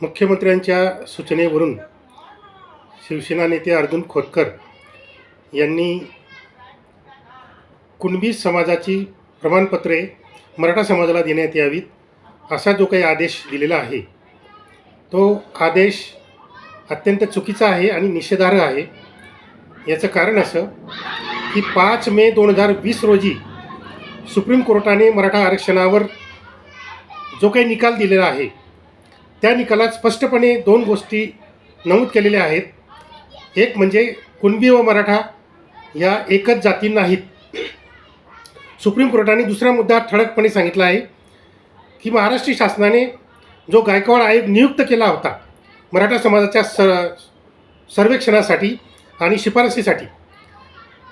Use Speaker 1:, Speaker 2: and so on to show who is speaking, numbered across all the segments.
Speaker 1: मुख्यमंत्र्यांच्या सूचनेवरून शिवसेना नेते अर्जुन खोतकर यांनी कुणबी समाजाची प्रमाणपत्रे मराठा समाजाला देण्यात यावीत असा जो काही आदेश दिलेला आहे तो आदेश अत्यंत चुकीचा आहे आणि निषेधार्ह आहे. याचं कारण असं की पाच मे दोन हजार वीस रोजी सुप्रीम कोर्टाने मराठा आरक्षणावर जो काही निकाल दिलेला आहे त्या निकालात स्पष्टपणे दोन गोष्टी नमूद केलेल्या आहेत. एक म्हणजे कुणबी व मराठा या एकच जाती नाहीत. सुप्रीम कोर्टाने दुसरा मुद्दा ठळकपणे सांगितला आहे की महाराष्ट्र शासनाने जो गायकवाड आयोग नियुक्त केला होता मराठा समाजाच्या स सर्वेक्षणासाठी आणि शिफारसीसाठी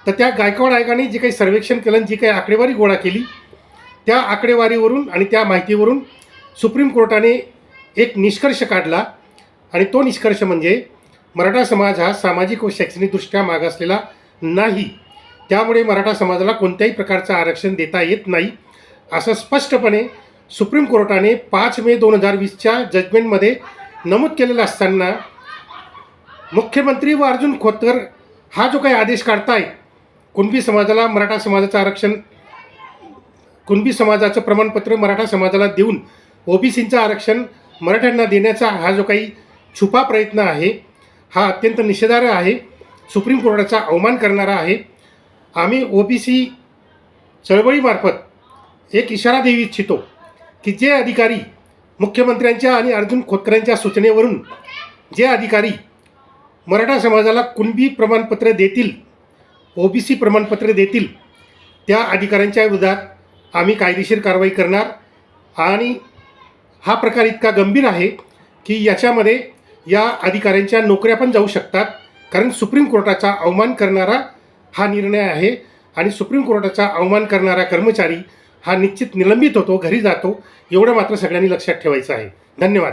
Speaker 1: तर त्या गायकवाड आयोगाने जे काही सर्वेक्षण केलं आणि जी काही आकडेवारी गोळा केली त्या आकडेवारीवरून आणि त्या माहितीवरून सुप्रीम कोर्टाने एक निष्कर्ष काढला आणि तो निष्कर्ष म्हणजे मराठा समाज हा सामाजिक व शैक्षणिकदृष्ट्या मागासलेला नाही. त्यामुळे मराठा समाजाला कोणत्याही प्रकारचं आरक्षण देता येत नाही असं स्पष्टपणे सुप्रीम कोर्टाने पाच मे दोन हजार वीसच्या जजमेंटमध्ये नमूद केलेलं असताना मुख्यमंत्री व अर्जुन खोतकर हा जो काही आदेश काढताय कुणबी समाजाला मराठा समाजाचं आरक्षण कुणबी समाजाचं प्रमाणपत्र मराठा समाजाला देऊन ओबीसींचं आरक्षण मराठ्यांना देण्याचा हा जो काही छुपा प्रयत्न आहे हा अत्यंत निषेधार्ह आहे. सुप्रीम कोर्टाचा अवमान करणारा आहे. आम्ही ओ बी सी चळवळीमार्फत एक इशारा देऊ इच्छितो की जे अधिकारी मुख्यमंत्र्यांच्या आणि अर्जुन खोतकरांच्या सूचनेवरून जे अधिकारी मराठा समाजाला कुणबी प्रमाणपत्र देतील ओ बी सी प्रमाणपत्र देतील त्या अधिकाऱ्यांच्या विरोधात आम्ही कायदेशीर कारवाई करणार आणि हा प्रकार इतका गंभीर आहे की याच्यामध्ये या अधिकाऱ्यांच्या नोकऱ्या पण जाऊ शकतात. कारण सुप्रीम कोर्टाचा अवमान करणारा हा निर्णय आहे आणि सुप्रीम कोर्टाचा अवमान करणारा कर्मचारी हा निश्चित निलंबित होतो घरी जातो एवढं मात्र सगळ्यांनी लक्षात ठेवायचं आहे. धन्यवाद.